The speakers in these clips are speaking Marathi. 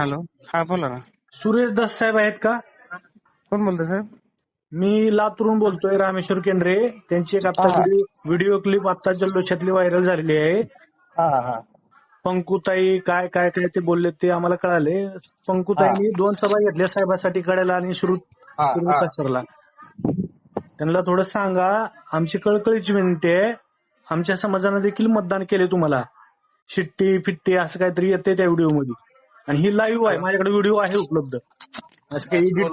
हॅलो. हा बोला ना. सुरेश दस साहेब आहेत का? कोण बोलतोय साहेब? मी लातूरून बोलतोय रामेश्वर केंद्रे. त्यांची एक आता हा. व्हिडिओ क्लिप आता जल्लोषातली व्हायरल झालेली आहे. हा हा हा. पंकुताई काय काय काय ते बोलले ते आम्हाला कळाले. पंकुताईंनी दोन सभा घेतल्या साहेबासाठी कळायला आणि श्रुत हा, हा. सरला त्यांना थोडं सांगा आमची कळकळीची विनंती आहे. आमच्या समाजानं देखील मतदान केले तुम्हाला. शिट्टी फिट्टी असं काहीतरी येते त्या व्हिडिओमध्ये. आणि ही लाईव्ह आहे. माझ्याकडे व्हिडिओ आहे उपलब्ध. असं काही एडिट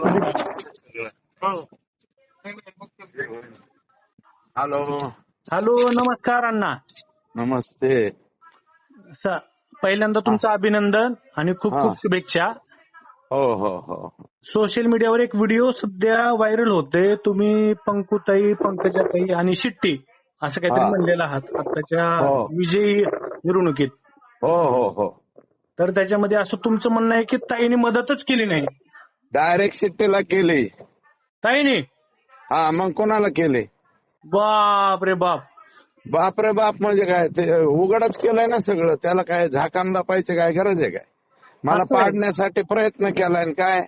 हॅलो. हॅलो नमस्कार अण्णा. नमस्ते. स- पहिल्यांदा तुमचं अभिनंदन आणि खूप हा. खूप शुभेच्छा. हो हो हो सोशल मीडियावर एक व्हिडिओ सध्या व्हायरल होते. तुम्ही पंकुताई पंकजाताई आणि शिट्टी असं काहीतरी हा. म्हणलेलं आहात. आताच्या हो. विजयी मिरवणुकीत. हो हो हो. तर त्याच्यामध्ये असं तुमचं म्हणणं आहे की ताईने मदतच केली नाही? डायरेक्ट शिट्टीला केली. ताईने? हा मग कोणाला केली? बाप रे बाप. बापरे बाप म्हणजे काय? ते उघडच केलंय ना सगळं. त्याला काय झाकान दापायची काय गरज आहे काय? मला असं. पाडण्यासाठी प्रयत्न केलाय आणि काय?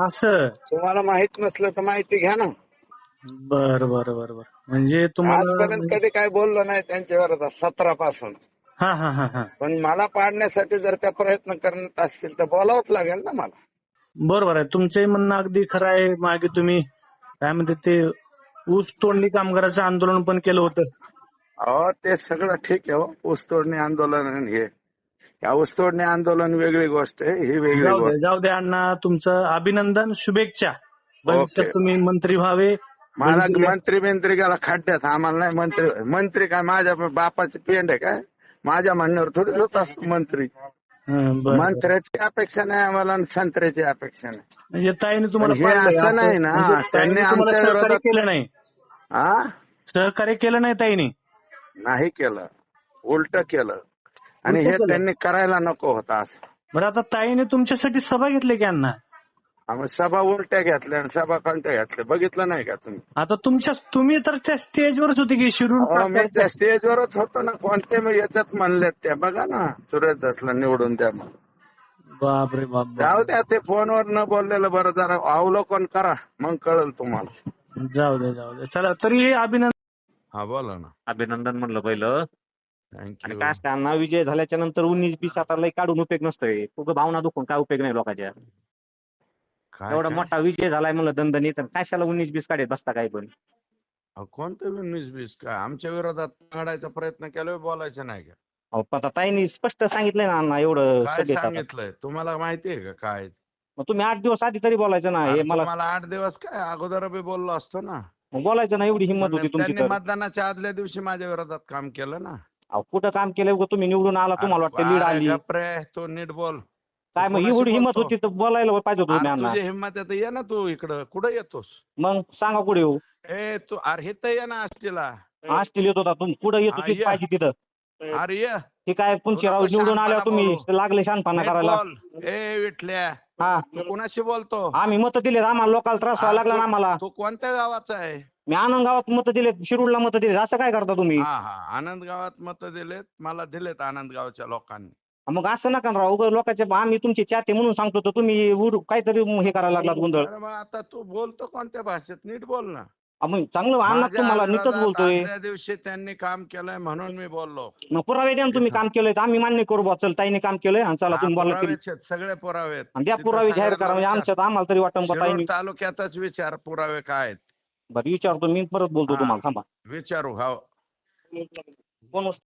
असं. तुम्हाला माहीत नसलं तर माहिती घ्या ना. बर बर बर बर. म्हणजे तुम्हाला आजपर्यंत कधी काय बोललो नाही त्यांच्या विरोधात सतरा पासून हा हा हा हा. पण मला पाडण्यासाठी जर त्या प्रयत्न करत असतील तर बोलावंच लागेल ना मला. बरोबर आहे. तुमचंही म्हणणं अगदी खरं आहे. मागे तुम्ही काय म्हणते ते ऊस तोडणी कामगाराचं आंदोलन पण केलं होतं. अहो ते सगळं ठीक आहे हो. ऊसतोडणी आंदोलन आणि हे. या ऊसतोडणी आंदोलन वेगळी गोष्ट आहे. ही वेगळी जाऊ दे गोष्ट. जाऊ दे अण्णा. तुमचं अभिनंदन शुभेच्छा. भविष्यात. तुम्ही मंत्री व्हावे. मला म्हणजे- मंत्री बिंत्री गेला खड्ड्यात. आम्हाला नाही मंत्री मंत्री काय माझ्या बापाची पेंड आहे काय? माझ्या म्हणण्यावर थोडी होत असतो मंत्री. मंत्र्याची अपेक्षा नाही आम्हाला आणि संत्र्याची अपेक्षा नाही म्हणजे ताईने तुम्हाला हे पाडलंय असं असं. नाही ना. म्हणजे ताईने त्यांनी तुम्हाला आमच्या सहकार्य विरोधात- केलं नाही हा सहकार्य केलं नाही ताईने नाही केलं उलट केलं आणि उलटं हे केलं. त्यांनी करायला नको होता असं बरं आता ताईने तुमच्यासाठी सभा घेतली की अण्णा आम्ही सभा उलट्या घेतल्या आणि सभा कोणत्या घेतल्या. बघितलं नाही का तुम्ही? आता तुमच्या तुम्ही तर त्या स्टेजवरच होते की शिरूर अहो, मी त्या स्टेजवरच होतो ना. कोणते मी याच्यात म्हणलेत त्या. बघा ना सुरेश दसला निवडून द्या मग बाप रे बाप. जाऊ द्या ते फोनवर न बोललेलं बरं. जरा अवलोकन करा. मग कळेल तुम्हाला. जाऊ दे जाऊ दे. चला तरी हे अभिनंदन हा बोला ना. अभिनंदन म्हणलं पहिलं. आणि थँक्यू काय असतं अण्णा विजय झाल्याच्यानंतर उन्नीस बीस आता लय काढून उपयोग नसतोय. उगं भावना दुखून काय उपयोग नाही लोकांच्या. काय एवढा काय? मोठा विजय झालाय म्हणलं दणदणीत. आणि कशाला उन्नीस बीस काढत बसता काय पण? अहो, कोणतं वीस बीस? काय आमच्या विरोधात काढायचा प्रयत्न केला बोलायचं नाही का? अहो पण आता ताईंनी स्पष्ट सांगितलंय ना अण्णा एवढं काय सभेत आता. सांगितलंय? तुम्हाला माहितीये का काय? मग तुम्ही आठ दिवस आधी तरी बोलायचं ना हे मला तुम्हाला आठ दिवस काय? अगोदर बी बोललो असतो ना. बोलायचं ना एवढी हिंमत होती तुमची त्यांनी तर. मतदानाच्या आदल्या दिवशी माझ्या विरोधात काम केलं ना. अहो कुठं काम केलं उगं तुम्ही निवडून आला तुम्हाला वाटतं लीड अरे आली. गप्प रे, तो नीट बोल. काय मग कोणाशी एवढी हिंमत बोलतो? होती तर बोलायला पाहिजे होतं तुम्ही अरे अण्णा तुझी हिंमत आहे तर ये ना तू इकडं. कुठं येतोस? मग सांगा कुठे येऊ? ए तू अरे हे तर ये ना आष्टीला. आष्टील येत होता. तुम्ही कुठं येतो ते. पाहिजे तिथं. अरे ये. हे काय पुंचीराव नको निवडून आल्यावर शहाणपणा तुम्ही. लागले शानपणा करायला. बोल. ए विठल्या. हा. तू कुणाशी बोलतो? आम्ही मत दिलेत आम्हाला लोकांना त्रास व्हायला लागला ना आम्हाला. तू कोणत्या गावाचा आहे? मी आनंद गावात मत दिलेत. शिरूरला मत दिलेत. असं काय करता तुम्ही? हा हा. आनंद गावात मत दिलेत. मला दिलेत आनंद गावच्या लोकांनी. मग असं नका ना राव उगाच लोकांचे आम्ही तुमचे चाहते म्हणून सांगतो तर तुम्ही उर- काहीतरी हे करायला लागलात गोंधळ. अरे मग आता तू बोलतो कोणत्या भाषेत? नीट बोल ना. मग चांगलं माझ्या तुम्हाला नीटच बोलतोय. आदल्या दिवशी त्यांनी काम केलंय म्हणून मी बोललो. मग पुरावे द्या ना तुम्ही काम केलंय तर आम्ही मान्य करू बा चल ताईने काम केलंय. आणि चला हा, तुम्ही बोला पुरावेच आहेत, सगळे पुरावे आहेत. आणि द्या तिथं पुरावे जाहीर करा. म्हणजे आमच्यात आम्हाला तरी वाटतं बा विचार. ताईने शिरूर तालुक्यातच विचार पुरावे काय आहेत? बरं विचारतो. मी परत बोलतो हा. तुम्हाला. थांबा. विचारू हा. कोण